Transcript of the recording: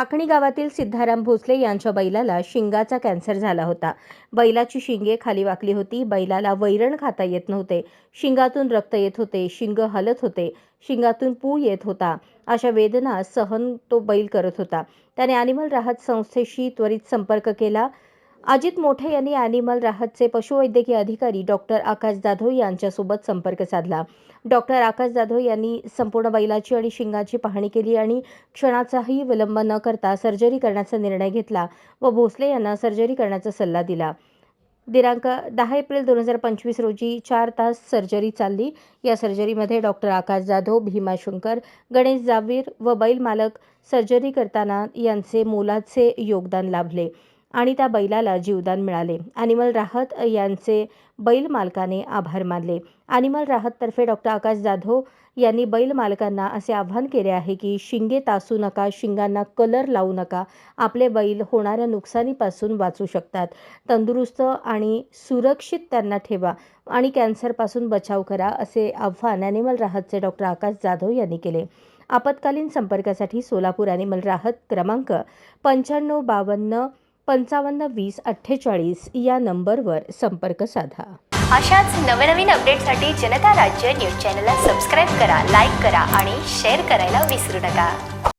पाकणी गावातील सिद्धाराम भोसले यांच्या बैलाला शिंगाचा कॅन्सर झाला होता. बैलाची शिंगे खाली वाकली होती. बैलाला वैरण खाता येत नव्हते. शिंगातून रक्त येत होते. शिंग हलत होते. शिंगातून पू येत होता. अशा वेदना सहन तो बैल करत होता. त्याने ॲनिमल राहत संस्थेशी त्वरित संपर्क केला. अजित मोठे यांनी ॲनिमल राहतचे पशुवैद्यकीय अधिकारी डॉक्टर आकाश जाधव यांच्यासोबत संपर्क साधला. डॉक्टर आकाश जाधव यांनी संपूर्ण बैलाची आणि शिंगाची पाहणी केली आणि क्षणाचाही विलंब न करता सर्जरी करण्याचा निर्णय घेतला व भोसले यांना सर्जरी करण्याचा सल्ला दिला. दिनांक दहा एप्रिल दोन हजार पंचवीस रोजी चार तास सर्जरी चालली. या सर्जरीमध्ये डॉक्टर आकाश जाधव भीमा शंकर गणेश जावीर व बैल मालक सर्जरी करताना यांचे मोलाचे योगदान लाभले. आणि त्या बैलाला जीवदान मिळाले. ॲनिमल राहत यांचे बैल मालकाने आभार मानले. ॲनिमल राहततर्फे डॉक्टर आकाश जाधव यांनी बैल मालकांना असे आवाहन केले आहे की शिंगे तासू नका शिंगांना कलर लावू नका आपले बैल होणाऱ्या नुकसानीपासून वाचू शकतात. तंदुरुस्त आणि सुरक्षित त्यांना ठेवा आणि कॅन्सरपासून बचाव करा असे आव्हान ॲनिमल राहतचे डॉक्टर आकाश जाधव यांनी केले. आपत्कालीन संपर्कासाठी सोलापूर ॲनिमल राहत क्रमांक पंच्याण्णव बावन्न पंचावन्न वीस अठ्ठेचाळीस या नंबरवर संपर्क साधा. अशाच नवनवीन अपडेटसाठी जनता राज्य न्यूज चॅनलला सबस्क्राईब करा लाईक करा आणि शेअर करायला विसरू नका.